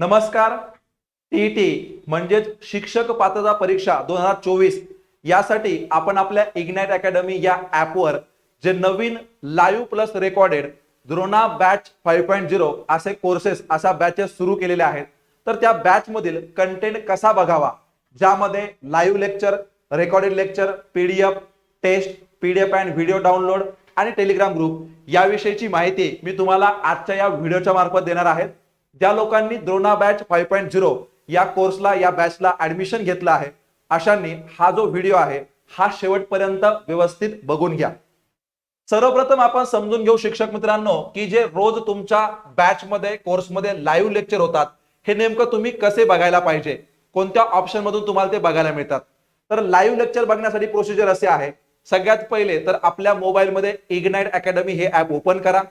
नमस्कार. टीईटी म्हणजेच शिक्षक पात्रता परीक्षा दोन हजार चोवीस यासाठी आपण आपल्या इग्नाइट अकॅडमी या ऍपवर जे नवीन live plus recorded Drona batch five point zero असे कोर्सेस अशा बॅचेस सुरू केलेले आहेत. तर त्या बॅच मधील कंटेंट कसा बघावा? ज्यामध्ये live lecture recorded lecture PDF test PDF and video download आणि टेलिग्राम ग्रुप याविषयीची माहिती मी तुम्हाला आजच्या या व्हिडिओच्या मार्फत देणार आहेत ज्या लोकांनी Drona batch five point zero या कोर्सला या बॅचला ऍडमिशन घेतलं आहे अशांनी हा जो व्हिडिओ आहे हा शेवटपर्यंत व्यवस्थित बघून घ्या. सर्वप्रथम आपण समजून घेऊ शिक्षक मित्रांनो की जे रोज तुमच्या बॅच मध्ये कोर्समध्ये लाईव्ह लेक्चर होतात हे नेमकं तुम्ही कसे बघायला पाहिजे? कोणत्या ऑप्शन मधून तुम्हाला ते बघायला मिळतात? तर लाईव्ह लेक्चर बघण्यासाठी प्रोसिजर असे आहे सगळ्यात पहिले तर आपल्या मोबाईलमध्ये इग्नाइट अकॅडमी हे ऍप ओपन करा.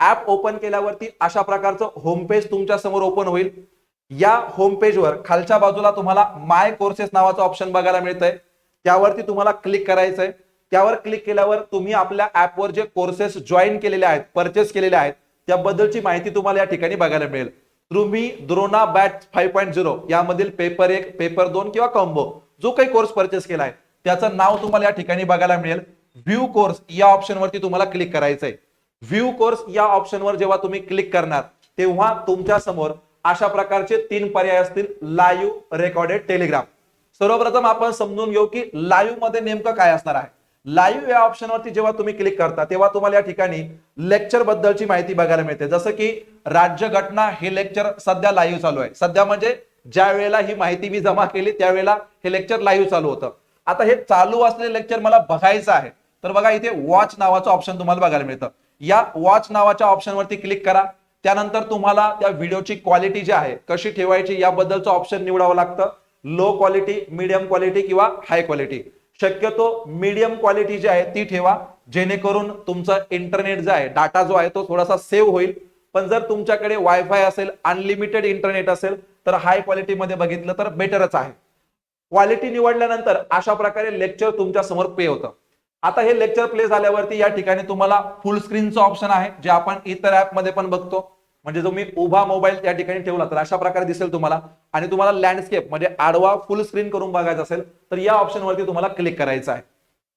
ऍप ओपन केल्यावरती अशा प्रकारचं होम पेज तुमच्यासमोर ओपन होईल. या होम पेजवर खालच्या बाजूला तुम्हाला माय कोर्सेस नावाचं ऑप्शन बघायला मिळतंय. त्यावरती तुम्हाला क्लिक करायचंय. त्यावर क्लिक केल्यावर तुम्ही आपल्या ऍपवर जे कोर्सेस जॉईन केलेले आहेत परचेस केलेले आहेत त्याबद्दलची माहिती तुम्हाला या ठिकाणी बघायला मिळेल. तुम्ही Drona batch five point zero यामधील पेपर एक पेपर दोन किंवा कॉम्बो जो काही कोर्स परचेस आहे त्याचं नाव तुम्हाला या ठिकाणी बघायला मिळेल. व्ह्यू कोर्स या ऑप्शनवरती तुम्हाला क्लिक करायचंय. व्ह्यू कोर्स या ऑप्शनवर जेव्हा तुम्ही क्लिक करणार तेव्हा तुमच्यासमोर अशा प्रकारचे तीन पर्याय असतील लाईव्ह रेकॉर्डेड टेलिग्राम सर्वप्रथम आपण समजून घेऊ की लाईव्हमध्ये नेमकं काय असणार आहे. लाईव्ह या ऑप्शनवरती जेव्हा तुम्ही क्लिक करता तेव्हा तुम्हाला या ठिकाणी लेक्चर बद्दलची माहिती बघायला मिळते. जसं की राज्य घटना हे लेक्चर सध्या लाईव्ह चालू आहे. सध्या म्हणजे ज्या वेळेला ही माहिती मी जमा केली त्यावेळेला हे लेक्चर लाईव्ह चालू होतं. आता हे चालू असलेले लेक्चर मला बघायचं आहे. तर बघा इथे वॉच नावाचं ऑप्शन तुम्हाला बघायला मिळतं. या वॉच नावाच्या ऑप्शनवरती क्लिक करा. त्यानंतर तुम्हाला त्या व्हिडिओची क्वालिटी जी आहे कशी ठेवायची याबद्दलचं ऑप्शन निवडावं लागतं. लो क्वालिटी मीडियम क्वालिटी किंवा हाय क्वालिटी शक्यतो मीडियम क्वालिटी जी आहे ती ठेवा. जेणेकरून तुमचं इंटरनेट जो आहे डाटा जो आहे तो थोडासा सेव्ह होईल. पण जर तुमच्याकडे वायफाय असेल अनलिमिटेड इंटरनेट असेल तर हाय क्वालिटीमध्ये बघितलं तर बेटरच आहे. क्वालिटी निवडल्यानंतर अशा प्रकारे लेक्चर तुमच्यासमोर पे होतं. आता हे लेक्चर प्ले झाल्यावरती या ठिकाणी तुम्हाला फुल स्क्रीनचं ऑप्शन आहे जे आपण इतर ऍपमध्ये पण बघतो. म्हणजे जो मी उभा मोबाईल त्या ठिकाणी ठेवला तर अशा प्रकारे दिसेल तुम्हाला. आणि तुम्हाला लँडस्केप म्हणजे आडवा फुल स्क्रीन करून बघायचा असेल तर या ऑप्शनवरती तुम्हाला क्लिक करायचं आहे.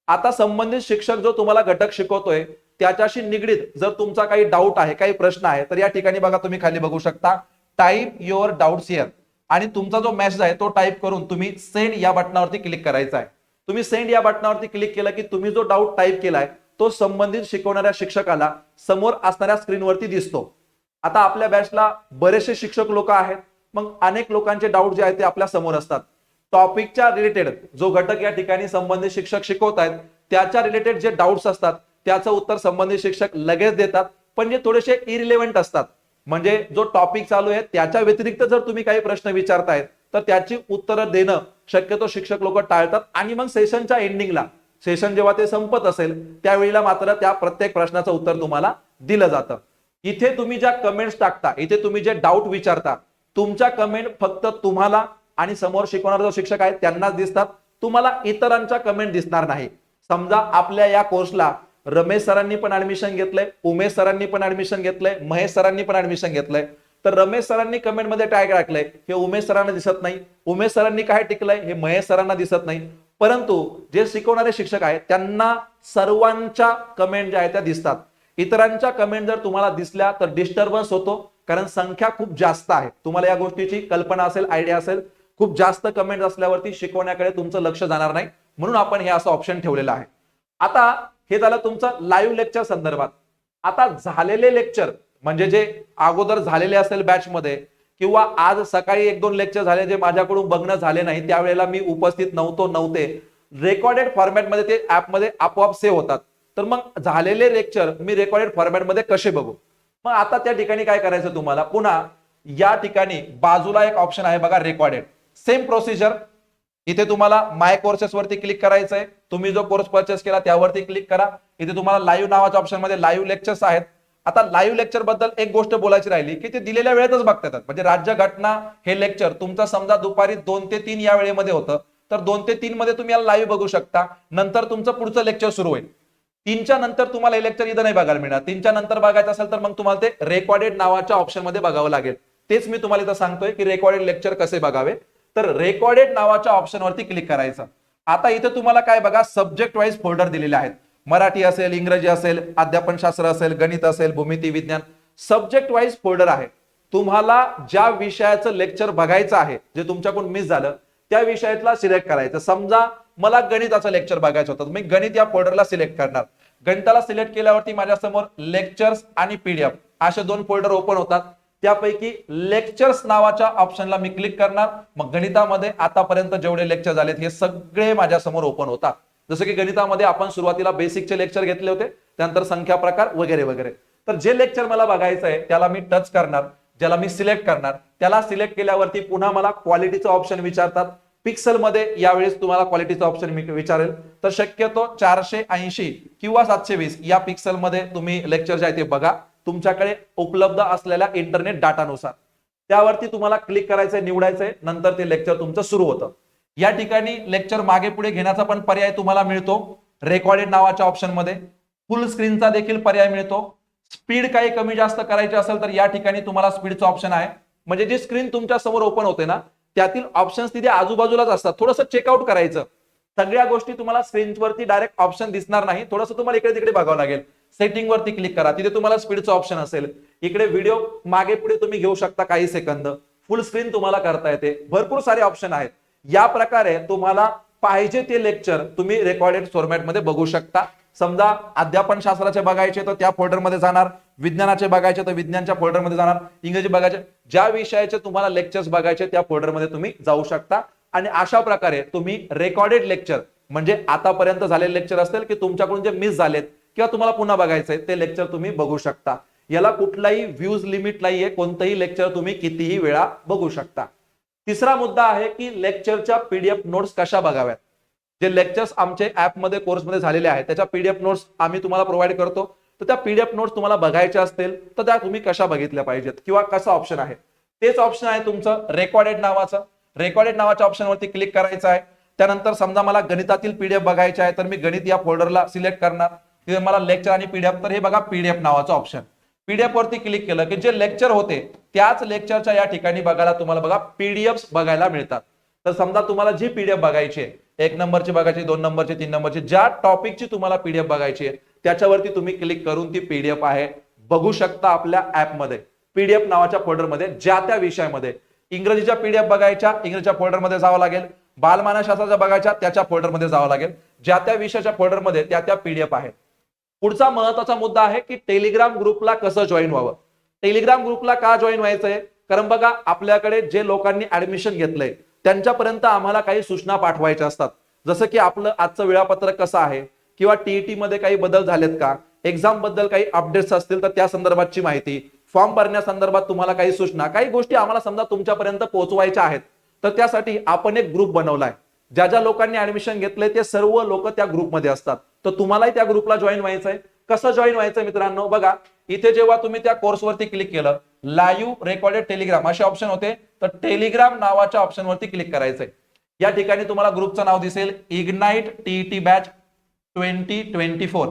आता संबंधित शिक्षक जो तुम्हाला घटक शिकवतोय त्याच्याशी निगडीत जर तुमचा काही डाऊट आहे काही प्रश्न आहे तर या ठिकाणी बघा तुम्ही खाली बघू शकता. टाईप युअर डाऊट्स हिअर आणि तुमचा जो मेसेज आहे तो टाईप करून तुम्ही सेंड या बटनावरती क्लिक करायचा आहे. तुम्ही सेंड या बटनावरती क्लिक केलं की तुम्ही जो डाऊट टाईप केलाय तो संबंधित शिकवणाऱ्या शिक्षकाला समोर असणाऱ्या स्क्रीनवरती दिसतो. आता आपल्या बॅचला बरेचसे शिक्षक लोक आहेत मग अनेक लोकांचे डाऊट जे आहेत ते आपल्यासमोर असतात. टॉपिकच्या रिलेटेड जो घटक या ठिकाणी संबंधित शिक्षक शिकवत आहेत त्याच्या रिलेटेड जे डाऊट्स असतात त्याचं उत्तर संबंधित शिक्षक लगेच देतात पण जे थोडेसे इरिलेव्हंट असतात. म्हणजे जो टॉपिक चालू आहे त्याच्या व्यतिरिक्त जर तुम्ही काही प्रश्न विचारतायत तर त्याची उत्तरं देणं शक्यतो शिक्षक लोक टाळतात. आणि मग सेशनच्या एंडिंगला सेशन जेव्हा ते संपत असेल त्यावेळेला मात्र त्या प्रत्येक प्रश्नाचं उत्तर तुम्हाला दिलं जातं. इथे तुम्ही ज्या कमेंट्स टाकता इथे तुम्ही जे डाऊट विचारता तुमच्या कमेंट फक्त तुम्हाला आणि समोर शिकवणारा जो शिक्षक आहे त्यांनाच दिसतात. तुम्हाला इतरांच्या कमेंट दिसणार नाही. समजा आपल्या या कोर्सला रमेश सरांनी पण ऍडमिशन घेतलंय उमेश सरांनी पण ऍडमिशन घेतलंय महेश सरांनी पण ऍडमिशन घेतलंय. तर रमेश सरांनी कमेंटमध्ये काय टाकलंय. हे उमेश सरांना दिसत नाही. उमेश सरांनी काय टिकलंय? हे महेश सरांना दिसत नाही. परंतु जे शिकवणारे शिक्षक आहेत त्यांना सर्वांच्या कमेंट ज्या आहेत त्या दिसतात. इतरांच्या कमेंट जर तुम्हाला दिसल्या तर डिस्टर्बन्स होतो. कारण संख्या खूप जास्त आहे. तुम्हाला या गोष्टीची कल्पना असेल आयडिया असेल खूप जास्त कमेंट असल्यावरती शिकवण्याकडे तुमचं लक्ष जाणार नाही. म्हणून आपण हे असं ऑप्शन ठेवलेलं आहे. आता हे झालं तुमचं लाईव्ह लेक्चर संदर्भात. आता झालेले लेक्चर म्हणजे जे अगोदर झालेले असेल बॅच मध्ये किंवा आज सकाळी एक दोन लेक्चर झाले जे माझ्याकडून बघणं झाले नाही त्यावेळेला मी उपस्थित नव्हतो नव्हते. रेकॉर्डेड फॉर्मॅटमध्ये ते ऍपमध्ये आपोआप सेव्ह होतात. तर मग झालेले लेक्चर मी रेकॉर्डेड फॉर्मॅटमध्ये कसे बघू? मग आता त्या ठिकाणी काय करायचं तुम्हाला? पुन्हा या ठिकाणी बाजूला एक ऑप्शन आहे बघा रेकॉर्डेड सेम प्रोसिजर इथे तुम्हाला माय कोर्सेस वरती क्लिक करायचं आहे तुम्ही जो कोर्स परचेस केला त्यावरती क्लिक करा. इथे तुम्हाला लाईव्ह नावाच्या ऑप्शनमध्ये लाईव्ह लेक्चर्स आहेत. आता लाईव्ह लेक्चरबद्दल एक गोष्ट बोलायची राहिली की ते दिलेल्या वेळेतच बघता येतात म्हणजे राज्य घटना हे लेक्चर तुमचा समजा दुपारी दोन ते तीन या वेळेमध्ये होतं तर दोन ते तीन मध्ये तुम्ही याला लाईव्ह बघू शकता. नंतर तुमचं पुढचं लेक्चर सुरू होईल. तीनच्या नंतर तुम्हाला हे लेक्चर इथं नाही बघायला मिळणार. तीनच्या नंतर बघायचं असेल तर मग तुम्हाला ते रेकॉर्डेड नावाच्या ऑप्शनमध्ये बघावं लागेल. तेच मी तुम्हाला इथं सांगतोय की रेकॉर्डेड लेक्चर कसे बघावे. तर रेकॉर्डेड नावाच्या ऑप्शनवरती क्लिक करायचं. आता इथे तुम्हाला काय बघा सब्जेक्ट वाईज फोल्डर दिलेले आहेत. मराठी असेल इंग्रजी असेल अध्यापनशास्त्र असेल गणित असेल भूमिती विज्ञान सब्जेक्ट वाईज फोल्डर आहे. तुम्हाला ज्या विषयाचं लेक्चर बघायचं आहे जे तुमच्याकडून मिस झालं त्या विषयातला सिलेक्ट करायचं. समजा मला गणिताचं लेक्चर बघायचं होतं मी गणित या फोल्डरला सिलेक्ट करणार. गणिताला सिलेक्ट केल्यावरती माझ्यासमोर लेक्चर्स आणि पीडीएफ असे दोन फोल्डर ओपन होतात. त्यापैकी लेक्चर्स नावाच्या ऑप्शनला मी क्लिक करणार. मग गणितामध्ये आतापर्यंत जेवढे लेक्चर झालेत हे सगळे माझ्यासमोर ओपन होतात. जसं की गणितामध्ये आपण सुरुवातीला बेसिकचे लेक्चर घेतले होते त्यानंतर संख्या प्रकार वगैरे वगैरे. तर जे लेक्चर मला बघायचं आहे त्याला मी टच करणार ज्याला मी सिलेक्ट करणार त्याला सिलेक्ट केल्यावरती पुन्हा मला क्वालिटीचं ऑप्शन विचारतात. पिक्सलमध्ये यावेळेस तुम्हाला क्वालिटीचं ऑप्शन मी विचारेल. तर शक्यतो चारशे ऐंशी किंवा सातशे वीस या पिक्सलमध्ये तुम्ही लेक्चर जे आहे ते बघा. तुमच्याकडे उपलब्ध असलेल्या इंटरनेट डाटानुसार त्यावरती तुम्हाला क्लिक करायचंय निवडायचंय नंतर ते लेक्चर तुमचं सुरू होतं. या ठिकाणी लेक्चर मागे पुढे घेण्याचा पण पर्याय तुम्हाला मिळतो. रेकॉर्डेड नावाच्या ऑप्शनमध्ये. फुल स्क्रीनचा देखील पर्याय मिळतो. स्पीड काही कमी जास्त करायची असेल तर या ठिकाणी तुम्हाला स्पीडचं ऑप्शन आहे. म्हणजे जी स्क्रीन तुमच्यासमोर ओपन होते ना त्यातील ऑप्शन्स तिथे आजूबाजूलाच असतात. थोडंसं चेकआउट करायचं. सगळ्या गोष्टी तुम्हाला स्क्रीनवरती डायरेक्ट ऑप्शन दिसणार नाही. थोडंसं तुम्हाला इकडे तिकडे बघावं लागेल. सेटिंग वरती क्लिक करा. तिथे तुम्हाला स्पीडचं ऑप्शन असेल. इकडे व्हिडिओ मागे पुढे तुम्ही घेऊ शकता काही सेकंद फुल स्क्रीन तुम्हाला करता येते. भरपूर सारे ऑप्शन आहेत. या प्रकारे तुम्हाला पाहिजे ते लेक्चर तुम्ही रेकॉर्डेड फॉर्मॅटमध्ये बघू शकता. समजा अध्यापन शास्त्राचे बघायचे तर त्या फोल्डरमध्ये जाणार विज्ञानाचे बघायचे तर विज्ञानच्या फोल्डरमध्ये जाणार इंग्रजी बघायचे ज्या विषयाचे तुम्हाला लेक्चर्स बघायचे त्या फोल्डरमध्ये तुम्ही जाऊ शकता. आणि अशा प्रकारे तुम्ही रेकॉर्डेड लेक्चर म्हणजे आतापर्यंत झालेले लेक्चर असतील की तुमच्याकडून जे मिस झालेत किंवा तुम्हाला पुन्हा बघायचंय ते लेक्चर तुम्ही बघू शकता. याला कुठलाही व्ह्यूज लिमिट नाहीये कोणतंही लेक्चर तुम्ही कितीही वेळा बघू शकता. तिसरा मुद्दा आहे की लेक्चरच्या पीडीएफ नोट्स कशा बघाव्यात? जे लेक्चर्स आमचे ऍपमध्ये कोर्समध्ये झालेले आहेत त्याच्या पीडीएफ नोट्स आम्ही तुम्हाला प्रोव्हाइड करतो. तर त्या पीडीएफ नोट्स तुम्हाला बघायच्या असतील तर त्या तुम्ही कशा बघितल्या पाहिजेत? किंवा कसा ऑप्शन आहे? तेच ऑप्शन आहे तुमचं रेकॉर्डेड नावाचं. रेकॉर्डेड नावाच्या ऑप्शनवरती क्लिक करायचं आहे. त्यानंतर समजा मला गणितातील पीडीएफ बघायचे आहे तर मी गणित या फोल्डरला सिलेक्ट करणार. तिथे मला लेक्चर आणि पीडीएफ तर हे बघा पीडीएफ नावाचं ऑप्शन पीडीएफ वरती क्लिक केलं की जे लेक्चर होते त्याच लेक्चरच्या या ठिकाणी बघायला तुम्हाला बघा पीडीएफ बघायला मिळतात. तर समजा तुम्हाला जी पीडीएफ बघायची आहे एक नंबरची बघायची दोन नंबरची तीन नंबरची ज्या टॉपिकची तुम्हाला पीडीएफ बघायची आहे त्याच्यावरती तुम्ही क्लिक करून ती पीडीएफ आहे. बघू शकता आपल्या ऍपमध्ये पीडीएफ नावाच्या फोल्डरमध्ये ज्या त्या विषयामध्ये. इंग्रजीच्या पीडीएफ बघायच्या इंग्रजीच्या फोल्डरमध्ये जावं लागेल. बालमानशास्त्राच्या बघायच्या त्याच्या फोल्डरमध्ये जावं लागेल. ज्या त्या विषयाच्या फोल्डरमध्ये त्या त्या पीडीएफ आहेत पुढचा महत्त्वाचा मुद्दा आहे की टेलिग्राम ग्रुपला कसं जॉईन व्हावं? टेलिग्राम ग्रुपला का जॉईन व्हायचंय? कारण बघा आपल्याकडे जे लोकांनी ऍडमिशन घेतलंय त्यांच्यापर्यंत आम्हाला काही सूचना पाठवायच्या असतात. जसं की आपलं आजचं वेळापत्रक कसं आहे? किंवा टीईटी मध्ये काही बदल झालेत का? एक्झामबद्दल काही अपडेट्स असतील तर त्या संदर्भातची माहिती. फॉर्म भरण्यासंदर्भात तुम्हाला काही सूचना काही गोष्टी आम्हाला समजा तुमच्यापर्यंत पोहोचवायच्या आहेत. तर त्यासाठी आपण एक ग्रुप बनवलाय. ज्या ज्या लोकांनी ऍडमिशन घेतलंय ते सर्व लोक त्या ग्रुपमध्ये असतात. तर तुम्हालाही त्या ग्रुपला जॉईन व्हायचंय. कसं जॉईन व्हायचं मित्रांनो? बघा इथे जेव्हा तुम्ही त्या कोर्सवरती क्लिक केलं लाईव्ह रेकॉर्डेड टेलिग्राम असे ऑप्शन होते. तर टेलिग्राम नावाच्या ऑप्शनवरती क्लिक करायचंय. या ठिकाणी तुम्हाला ग्रुपचं नाव दिसेल Ignite TET batch twenty twenty four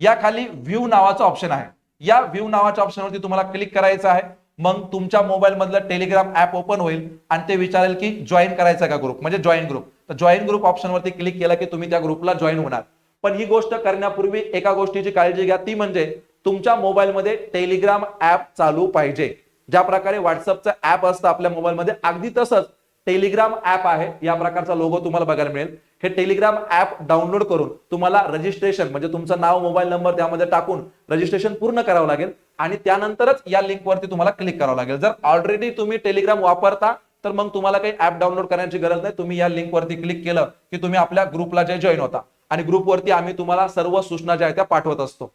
या खाली व्ह्यू नावाचं ऑप्शन आहे. या व्ह्यू नावाच्या ऑप्शनवरती तुम्हाला क्लिक करायचं आहे. मग तुमच्या मोबाईल मधलं टेलिग्राम ऍप ओपन होईल आणि ते विचारेल की जॉईन करायचं का ग्रुप म्हणजे जॉईन ग्रुप तर जॉईन ग्रुप ऑप्शनवरती क्लिक केलं की तुम्ही त्या ग्रुपला जॉईन होणार. पण ही गोष्ट करण्यापूर्वी एका गोष्टीची काळजी घ्या. ती म्हणजे तुमच्या मोबाईलमध्ये टेलिग्राम ऍप चालू पाहिजे. ज्या प्रकारे व्हॉट्सअपचं ऍप असतं आपल्या मोबाईलमध्ये अगदी तसंच टेलिग्राम ऍप आहे. या प्रकारचा लोगो तुम्हाला बघायला मिळेल. हे टेलिग्राम ऍप डाउनलोड करून तुम्हाला रजिस्ट्रेशन म्हणजे तुमचं नाव मोबाईल नंबर त्यामध्ये टाकून रजिस्ट्रेशन पूर्ण करावं लागेल. आणि त्यानंतरच या लिंक वरती तुम्हाला क्लिक करावं लागेल. जर ऑलरेडी तुम्ही टेलिग्राम वापरता तर मग तुम्हाला काही ऍप डाउनलोड करण्याची गरज नाही. तुम्ही या लिंक वरती क्लिक केलं की तुम्ही आपल्या ग्रुपला जे जॉईन होता. आणि ग्रुपवरती आम्ही तुम्हाला सर्व सूचना ज्या आहेत त्या पाठवत असतो.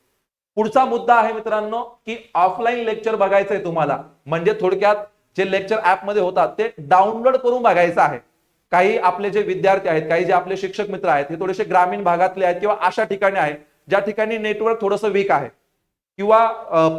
पुढचा मुद्दा आहे मित्रांनो की ऑफलाईन लेक्चर बघायचं आहे तुम्हाला. म्हणजे थोडक्यात जे लेक्चर ऍपमध्ये होतात ते डाउनलोड करून बघायचं आहे. काही आपले जे विद्यार्थी आहेत काही जे आपले शिक्षक मित्र आहेत हे थोडेसे ग्रामीण भागातले आहेत किंवा अशा ठिकाणी आहेत ज्या ठिकाणी नेटवर्क थोडंसं वीक आहे. किंवा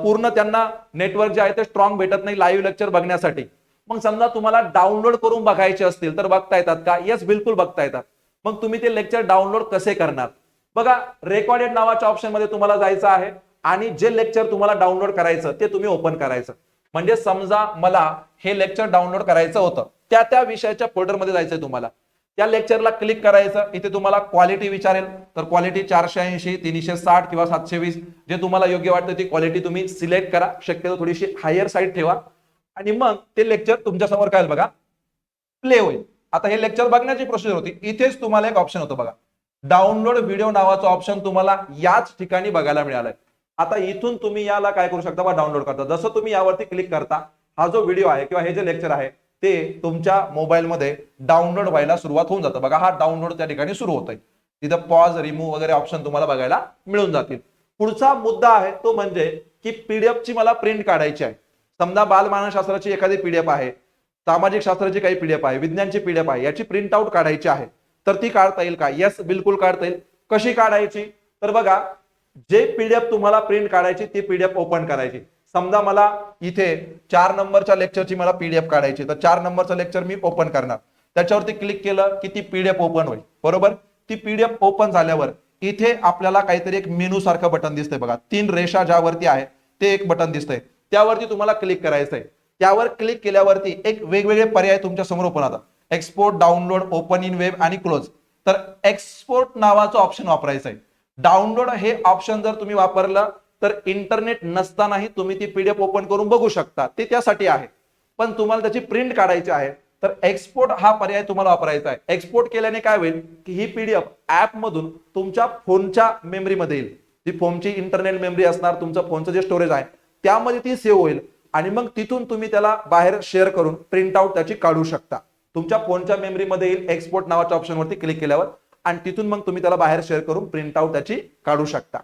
पूर्ण त्यांना नेटवर्क जे आहे ते स्ट्रॉंग भेटत नाही लाईव्ह लेक्चर बघण्यासाठी. मग समजा तुम्हाला डाउनलोड करून बघायचे असतील तर बघता येतात का? येस बिलकुल बघता येतात. मग तुम्ही ते लेक्चर डाउनलोड कसे करणार? बघा रेकॉर्डेड नावाच्या ऑप्शनमध्ये तुम्हाला जायचं आहे आणि जे लेक्चर तुम्हाला डाउनलोड करायचं ते तुम्ही ओपन करायचं. म्हणजे समजा मला हे लेक्चर डाउनलोड करायचं होतं. त्या त्या विषयाच्या फोल्डरमध्ये जायचंय तुम्हाला. त्या लेक्चरला क्लिक करायचं इथे तुम्हाला क्वालिटी विचारेल. तर क्वालिटी चारशे ऐंशी तीनशे साठ किंवा सातशे वीस जे तुम्हाला योग्य वाटतं ती क्वालिटी तुम्ही सिलेक्ट करा. शक्यतो थोडीशी हायर साईड ठेवा. आणि मग ते लेक्चर तुमच्यासमोर काय बघा? प्ले होईल. आता हे लेक्चर बघण्याची प्रोसेस होती. इथेच तुम्हाला एक ऑप्शन होतं बघा. डाउनलोड व्हिडिओ नावाचं ऑप्शन तुम्हाला याच ठिकाणी बघायला मिळालंय. आता इथून तुम्ही याला काय करू शकता बा डाउनलोड करता. जसं तुम्ही यावरती क्लिक करता हा जो व्हिडिओ आहे किंवा हे जे लेक्चर आहे ते तुमच्या मोबाईलमध्ये डाउनलोड व्हायला सुरुवात होऊन जातं. बघा हा डाउनलोड त्या ठिकाणी सुरू होत आहे तिथं पॉज रिमूव्ह वगैरे ऑप्शन तुम्हाला बघायला मिळून जातील. पुढचा मुद्दा आहे तो म्हणजे की पीडीएफ ची मला प्रिंट काढायची आहे. समजा बालमानसशास्त्राची एखादी पीडीएफ आहे. सामाजिक शास्त्राची काही पीडीएफ आहे विज्ञानची पीडीएफ आहे याची प्रिंट आउट काढायची आहे. तर ती काढता येईल का? येस बिलकुल काढता येईल. कशी काढायची? तर बघा जे पीडीएफ तुम्हाला प्रिंट काढायची ती पीडीएफ ओपन करायची. समजा मला इथे चार नंबरच्या लेक्चरची मला पीडीएफ काढायची तर चार नंबरचं लेक्चर मी ओपन करणार. त्याच्यावरती क्लिक केलं की ती पीडीएफ ओपन होईल. बरोबर? ती पीडीएफ ओपन झाल्यावर इथे आपल्याला काहीतरी एक मेनू सारखं बटन दिसतंय बघा. तीन रेषा ज्यावरती आहे ते एक बटन दिसतंय. त्यावरती तुम्हाला क्लिक करायचंय. त्यावर क्लिक केल्यावरती एक वेगवेगळे पर्याय तुमच्यासमोर ओपन होतात export download open in web आणि क्लोज तर एक्सपोर्ट नावाचं ऑप्शन वापरायचं आहे. डाउनलोड हे ऑप्शन जर तुम्ही वापरलं तर इंटरनेट नसतानाही तुम्ही ती पीडीएफ ओपन करून बघू शकता. ते त्यासाठी आहे. पण तुम्हाला त्याची प्रिंट काढायची आहे. तर एक्सपोर्ट हा पर्याय तुम्हाला वापरायचा आहे. एक्सपोर्ट केल्याने काय होईल? की ही पीडीएफ ऍप मधून तुमच्या फोनच्या मेमरीमध्ये येईल. जी फोनची इंटरनेट मेमरी असणार तुमचं फोनचं जे स्टोरेज आहे त्यामध्ये ती सेव्ह होईल. आणि मग तिथून तुम्ही त्याला बाहेर शेअर करून प्रिंट आउट त्याची काढू शकता. तुमच्या फोनच्या मेमरीमध्ये येईल एक्सपोर्ट नावाच्या ऑप्शनवरती क्लिक केल्यावर आणि तिथून मग तुम्ही त्याला बाहेर शेअर करून प्रिंट आउट त्याची काढू शकता.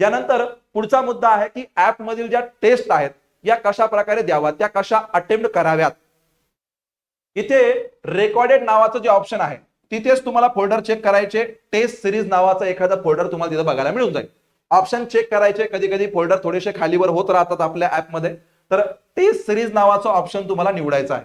यानंतर पुढचा मुद्दा आहे की ऍप मधील ज्या टेस्ट आहेत या कशा प्रकारे द्याव्या त्या कशा अटेम्प्ट कराव्यात? इथे रेकॉर्डेड नावाचं जे ऑप्शन आहे तिथेच तुम्हाला फोल्डर चेक करायचे टेस्ट सिरीज नावाचा एखादा फोल्डर तुम्हाला तिथं बघायला मिळून जाईल. ऑप्शन चेक करायचे कधी कधी फोल्डर थोडेसे खालीवर होत राहतात आपल्या ऍपमध्ये तर टेस्ट सिरीज नावाचं ऑप्शन तुम्हाला निवडायचा आहे.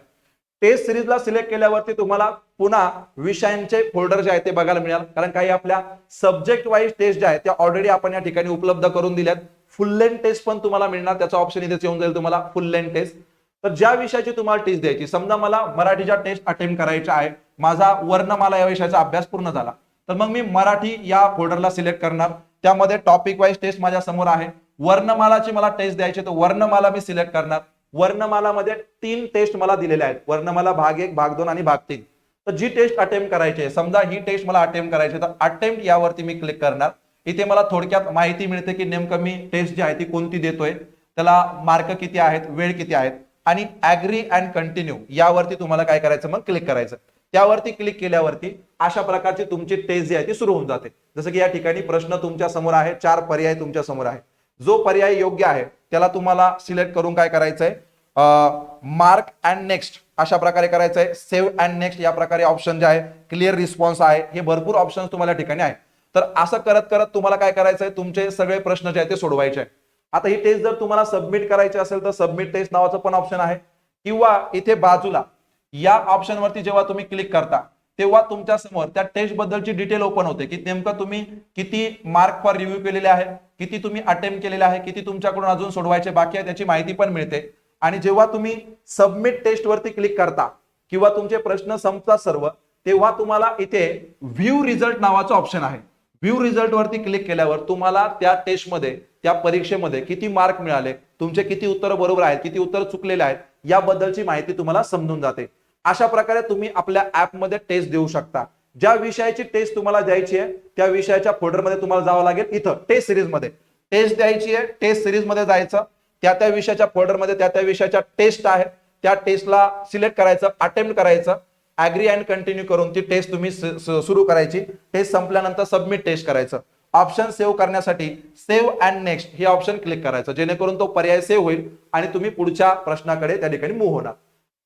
टेस्ट सिरीजला सिलेक्ट केल्यावरती तुम्हाला पुन्हा विषयांचे फोल्डर जे आहे ते बघायला मिळाल. कारण काही आपल्या सब्जेक्ट वाईज टेस्ट ज्या आहेत त्या ऑलरेडी आपण या ठिकाणी उपलब्ध करून दिल्यात. फुल लेन टेस्ट पण तुम्हाला मिळणार. त्याचा ऑप्शन इथेच येऊन जाईल तुम्हाला फुल लेन टेस्ट तर ज्या विषयाची तुम्हाला टेस्ट द्यायची समजा मला मराठीच्या टेस्ट अटेम्प्ट करायच्या आहे. माझा वर्णमाला या विषयाचा अभ्यास पूर्ण झाला. तर मग मी मराठी या फोल्डरला सिलेक्ट करणार. त्यामध्ये टॉपिक वाईज टेस्ट माझ्यासमोर आहे. वर्णमालाची मला टेस्ट द्यायची तर वर्णमाला मी सिलेक्ट करणार. वर्णमालामध्ये तीन टेस्ट मला दिलेल्या आहेत. वर्णमाला भाग एक भाग दोन आणि भाग तीन. तर जी टेस्ट अटेम्प्ट करायची आहे समजा ही टेस्ट मला अटेम्प्ट करायची तर अटेम्प्ट यावरती मी क्लिक करणार. इथे मला थोडक्यात माहिती मिळते की नेमकं मी टेस्ट जी आहे ती कोणती देतोय. त्याला मार्क किती आहेत वेळ किती आहेत आणि ऍग्री अँड कंटिन्यू यावरती तुम्हाला काय करायचं? मग क्लिक करायचं. त्यावरती क्लिक केल्यावरती अशा प्रकारची तुमची टेस्ट जी आहे ती सुरू होऊन जाते. जसं की या ठिकाणी प्रश्न तुमच्यासमोर आहे चार पर्याय तुमच्यासमोर आहे. जो पर्याय योग्य आहे त्याला तुम्हाला सिलेक्ट करून काय करायचंय? मार्क अँड नेक्स्ट अशा प्रकारे करायचं आहे सेव्ह अँड नेक्स्ट या प्रकारे ऑप्शन जे आहे क्लिअर रिस्पॉन्स आहे. हे भरपूर ऑप्शन तुम्हाला ठिकाणी आहे तर असं करत करत तुम्हाला काय करायचंय? तुमचे सगळे प्रश्न जे आहेत ते सोडवायचे आहे आता ही टेस्ट जर तुम्हाला सबमिट करायची असेल तर सबमिट टेस्ट नावाचं पण ऑप्शन आहे. किंवा इथे बाजूला या ऑप्शन वरती जेव्हा तुम्ही क्लिक करता तेव्हा तुमच्यासमोर त्या टेस्ट बद्दलची डिटेल ओपन होते की नेमकं तुम्ही किती मार्क फॉर रिव्ह्यू केलेले आहे किती तुम्ही अटेम्प्ट केलेले आहे किती तुमच्याकडून अजून सोडवायचे बाकी आहे त्याची माहिती पण मिळते. आणि जेव्हा तुम्ही सबमिट टेस्ट वरती क्लिक करता किंवा तुमचे प्रश्न संपतात सर्व तेव्हा तुम्हाला इथे व्ह्यू रिझल्ट नावाचं ऑप्शन आहे. व्ह्यू रिझल्ट वरती क्लिक केल्यावर तुम्हाला त्या टेस्टमध्ये त्या परीक्षेमध्ये किती मार्क मिळाले तुमचे किती उत्तर बरोबर आहेत किती उत्तर चुकलेले आहेत याबद्दलची माहिती तुम्हाला समजून जाते. अशा प्रकारे तुम्ही आपल्या ऍपमध्ये टेस्ट देऊ शकता. ज्या विषयाची टेस्ट तुम्हाला द्यायची आहे त्या विषयाच्या फोल्डरमध्ये तुम्हाला जावं लागेल इथं टेस्ट सिरीजमध्ये टेस्ट द्यायची आहे टेस्ट सिरीजमध्ये जायचं. त्या त्या विषयाच्या फोल्डरमध्ये त्या त्या विषयाच्या टेस्ट आहे त्या टेस्टला सिलेक्ट करायचं अटेम्प्ट करायचं. ऍग्री अँड कंटिन्यू करून ती टेस्ट तुम्ही सुरू करायची. टेस्ट संपल्यानंतर सबमिट टेस्ट करायचं. ऑप्शन सेव्ह करण्यासाठी सेव्ह अँड नेक्स्ट हे ऑप्शन क्लिक करायचं. जेणेकरून तो पर्याय सेव्ह होईल आणि तुम्ही पुढच्या प्रश्नाकडे त्या ठिकाणी मूव्ह होणार.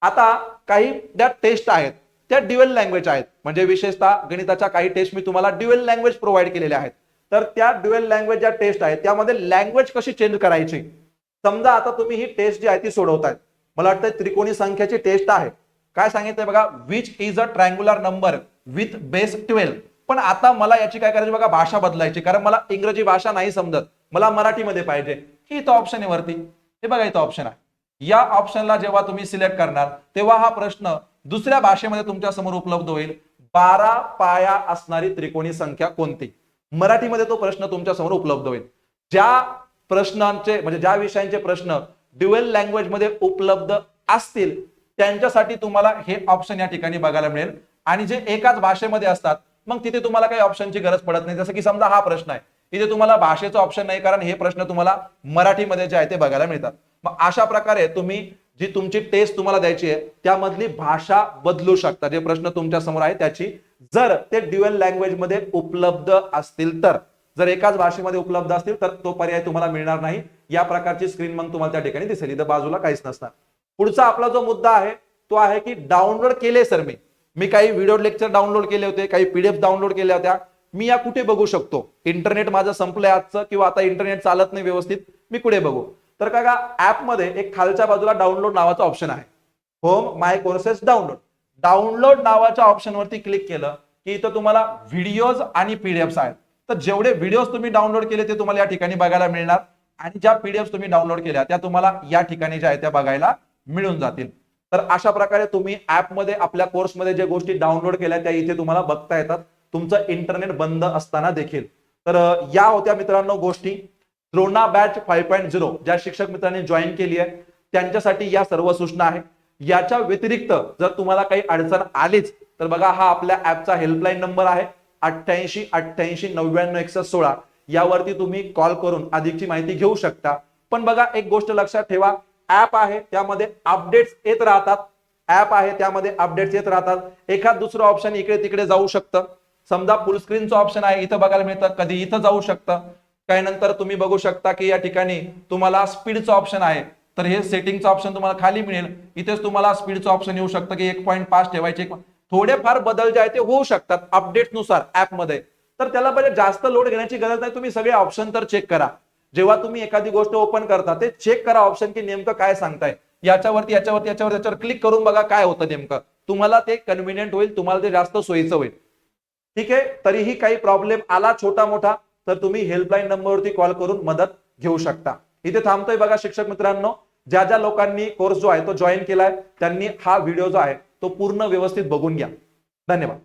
आता काही ज्या टेस्ट आहेत त्या ड्युअल लँग्वेज आहेत. म्हणजे विशेषतः गणिताच्या काही टेस्ट मी तुम्हाला ड्युएल लँग्वेज प्रोव्हाइड केलेल्या आहेत. तर त्या ड्युअल लँग्वेज ज्या टेस्ट आहेत त्यामध्ये लँग्वेज कशी चेंज करायची? समजा आता तुम्ही ही टेस्ट जी आहे ती सोडवतायत मला वाटतं त्रिकोणी संख्याची टेस्ट आहे. काय सांगितलंय बघा which is a triangular number with base twelve पण आता मला याची काय करायची बघा भाषा बदलायची. कारण मला इंग्रजी भाषा नाही समजत. मला मराठीमध्ये पाहिजे. ही इथं ऑप्शन आहे वरती. हे बघा इथं ऑप्शन आहे. या ऑप्शनला जेव्हा तुम्ही सिलेक्ट करणार तेव्हा हा प्रश्न दुसऱ्या भाषेमध्ये तुमच्यासमोर उपलब्ध होईल. बारा पाया असणारी त्रिकोणी संख्या कोणती? मराठीमध्ये तो प्रश्न तुमच्यासमोर उपलब्ध होईल. ज्या प्रश्नांचे म्हणजे ज्या विषयांचे प्रश्न ड्युएल लँग्वेजमध्ये उपलब्ध असतील त्यांच्यासाठी तुम्हाला हे ऑप्शन या ठिकाणी बघायला मिळेल. आणि जे एकाच भाषेमध्ये असतात मग तिथे तुम्हाला काही ऑप्शनची गरज पडत नाही. जसं की समजा हा प्रश्न आहे. इथे तुम्हाला भाषेचं ऑप्शन नाही कारण हे प्रश्न तुम्हाला मराठीमध्ये जे आहे ते बघायला मिळतात. मग अशा प्रकारे तुम्ही जी तुमची टेस्ट तुम्हाला द्यायची आहे त्यामधली भाषा बदलू शकता. जे प्रश्न तुमच्यासमोर आहे त्याची. जर ते ड्युएल लँग्वेजमध्ये उपलब्ध असतील तर जर एकाच भाषेमध्ये उपलब्ध असतील तर तो पर्याय तुम्हाला मिळणार नाही. या प्रकारची स्क्रीन मग तुम्हाला त्या ठिकाणी दिसेल. इथं बाजूला काहीच नसणार. पुढचा आपला जो मुद्दा आहे तो आहे की डाउनलोड केले सर मी. मी काही व्हिडिओ लेक्चर डाउनलोड केले होते काही पीडीएफ डाउनलोड केल्या होत्या. मी या कुठे बघू शकतो? इंटरनेट माझं संपलंय आजचं किंवा आता इंटरनेट चालत नाही व्यवस्थित मी कुठे बघू? तर का ऍपमध्ये एक खालच्या बाजूला डाउनलोड नावाचा ऑप्शन आहे. Home my courses download download नावाच्या ऑप्शनवरती क्लिक केलं की इथं तुम्हाला व्हिडिओज आणि पीडीएफ आहेत. तर जेवढे व्हिडिओज तुम्ही डाउनलोड केले ते तुम्हाला या ठिकाणी बघायला मिळणार. आणि ज्या पीडीएफ तुम्ही डाउनलोड केल्या त्या तुम्हाला या ठिकाणी ज्या आहेत त्या बघायला मिळून जातील. तर अशा प्रकारे तुम्ही ऍपमध्ये आपल्या कोर्समध्ये ज्या गोष्टी डाउनलोड केल्या त्या इथे तुम्हाला बघता येतात. तुमचं इंटरनेट बंद असताना देखील. तर या होत्या मित्रांनो गोष्टी. Drona batch five point zero ज्या शिक्षक मित्रांनी जॉईन केली आहे त्यांच्यासाठी या सर्व सूचना आहे. याच्या व्यतिरिक्त जर तुम्हाला काही अडचण आलीच तर बघा हा आपल्या ऍपचा हेल्पलाईन नंबर आहे अठ्ठ्याऐंशी अठ्ठ्याऐंशी नव्याण्णव एकसष्ट सोळा. यावरती तुम्ही कॉल करून अधिकची माहिती घेऊ शकता. पण बघा एक गोष्ट लक्षात ठेवा ऍप आहे त्यामध्ये अपडेट्स येत राहतात. ऍप आहे त्यामध्ये अपडेट्स येत राहतात. एखाद दुसरं ऑप्शन इकडे तिकडे जाऊ शकतं. समजा फुल स्क्रीनचं ऑप्शन आहे इथं बघायला मिळतं कधी इथं जाऊ शकतं. काही नंतर तुम्ही बघू शकता की या ठिकाणी तुम्हाला स्पीडचं ऑप्शन आहे. तर हे सेटिंगचं ऑप्शन तुम्हाला खाली मिळेल. इथेच तुम्हाला स्पीडचं ऑप्शन येऊ शकतं की एक पॉईंट पाच ठेवायचे. थोडेफार बदल जे आहे ते होऊ शकतात अपडेटनुसार ऍपमध्ये तर त्याला पहिले जास्त लोड घेण्याची गरज नाही. तुम्ही सगळे ऑप्शन तर चेक करा. जेव्हा तुम्ही एखादी गोष्ट ओपन करता ते चेक करा ऑप्शन की नेमकं काय सांगताय. याच्यावरती याच्यावरती याच्यावर याच्यावर क्लिक करून बघा काय होतं नेमकं. तुम्हाला ते कन्व्हिनियंट होईल तुम्हाला ते जास्त सोयीचं होईल. ठीक आहे? तरीही काही प्रॉब्लेम आला छोटा मोठा तर तुम्ही हेल्पलाईन नंबरवरती कॉल करून मदत घेऊ शकता. इथे थांबतोय बघा शिक्षक मित्रांनो. ज्या ज्या लोकांनी कोर्स जो आहे तो जॉईन केलाय त्यांनी हा व्हिडिओ जो आहे तो पूर्ण व्यवस्थित बघून घ्या. धन्यवाद.